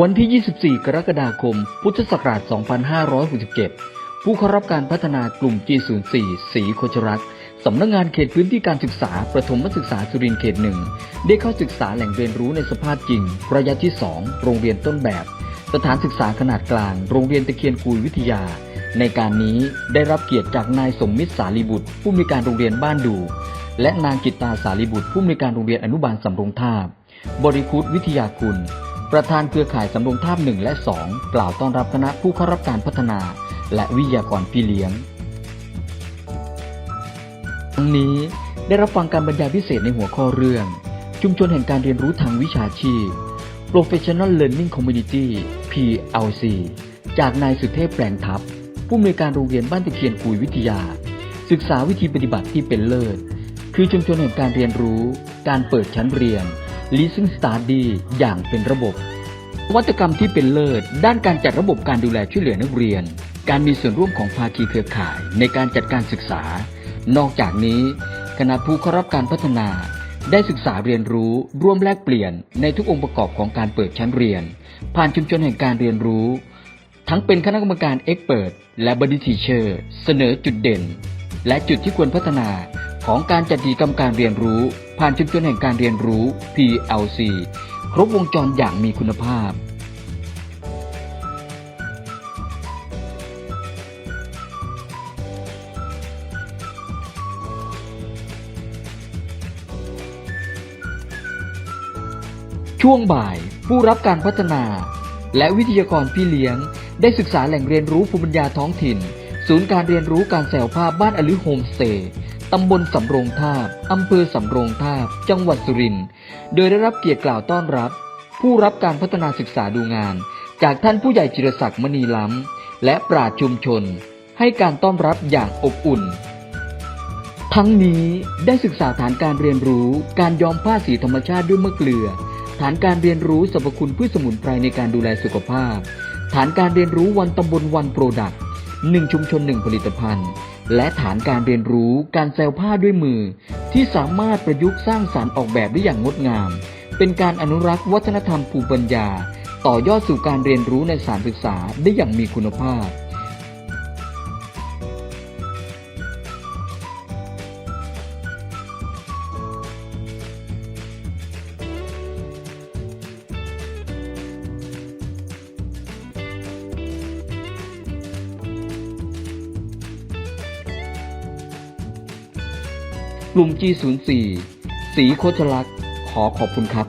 วันที่ 24 กรกฎาคม พุทธศักราช 2567 ผู้เข้ารับการพัฒนากลุ่ม G04 สีโคชรัตสำนักงงานเขตพื้นที่การศึกษา ประถมศึกษาสุรินทร์เขตหนึ่ง ได้เข้าศึกษาแหล่งเรียนรู้ในสภาพจริง ระยะที่ 2 โรงเรียนต้นแบบ สถานศึกษาขนาดกลาง โรงเรียนตะเคียนกุยวิทยา ในการนี้ได้รับเกียรติจากนายสมมิตรสารีบุตร ผู้อำนวยการโรงเรียนบ้านดู และนางจิตตาสารีบุตร ผู้อำนวยการโรงเรียนอนุบาลสำโรงทาบบริคุตวิทยาคุณ ประธานเครือข่ายสำโรงทาบหนึ่งและสองกล่าวต้อนรับคณะผู้เข้ารับการพัฒนา และวิทยากรพี่เลี้ยงทั้งนี้ได้รับฟังการบรรยายพิเศษในหัวข้อเรื่อง ชุมชนแห่งการเรียนรู้ทางวิชาชีพ Professional Learning Community PLC จากนายสุเทพแปลงทัพ ผู้อำนวยการโรงเรียนบ้านตะเคียนกุยวิทยา ศึกษาวิธีปฏิบัติที่เป็นเลิศ คือชุมชนแห่งการเรียนรู้ การเปิดชั้นเรียน Listening Study อย่างเป็นระบบนวัตกรรมที่เป็นเลิศ ด้านการจัดระบบการดูแลช่วยเหลือนักเรียน การมีส่วนร่วมของภาคีเครือข่ายในการจัดการศึกษา นอกจากนี้ คณะผู้เข้ารับการพัฒนา ได้ศึกษาเรียนรู้ ร่วมแลกเปลี่ยนในทุกองค์ประกอบของการเปิดชั้นเรียน ผ่านชุมชนแห่งการเรียนรู้ ทั้งเป็นคณะกรรมการเอ็กเปิดและบดีทีเชอร์ เสนอจุดเด่น และจุดที่ควรพัฒนา ของการจัดกิจกรรมการเรียนรู้ ผ่านชุมชนแห่งการเรียนรู้ PLC ครบวงจรอย่างมีคุณภาพ ช่วงบ่ายผู้รับการพัฒนา และวิทยากรพี่เลี้ยง ได้ศึกษาแหล่งเรียนรู้ภูมิปัญญาท้องถิ่น ศูนย์การเรียนรู้การแสวภาพบ้านอลิโฮมสเตย์ตำบลสำโรงทาบอำเภอสำโรงทาบ จังหวัดสุรินทร์โดยได้รับเกียรติกล่าวต้อนรับ ผู้รับการพัฒนาศึกษาดูงาน จากท่านผู้ใหญ่จิรศักดิ์มณีล้ำ และปราชชุมชน ให้การต้อนรับอย่างอบอุ่น ทั้งนี้ได้ศึกษาฐานการเรียนรู้การย้อมผ้าสีธรรมชาติด้วยมะเกลือ ฐานการเรียนรู้สรรพคุณพืชสมุนไพรในการดูแลสุขภาพ ฐานการเรียนรู้วันตำบลวันโปรดักต หนึ่งชุมชนหนึ่งผลิตภัณฑ์ และฐานการเรียนรู้การแซวผ้าด้วยมือ ที่สามารถประยุกต์สร้างสารรค์ออกแบบได้อย่างงดงาม เป็นการอนุรักษ์วัฒนธรรมภูมิปัญญา ต่อยอดสู่การเรียนรู้ในสารศึกษาได้อย่างมีคุณภาพ กลุ่ม G04 สีโคชลักษ์ขอขอบคุณครับ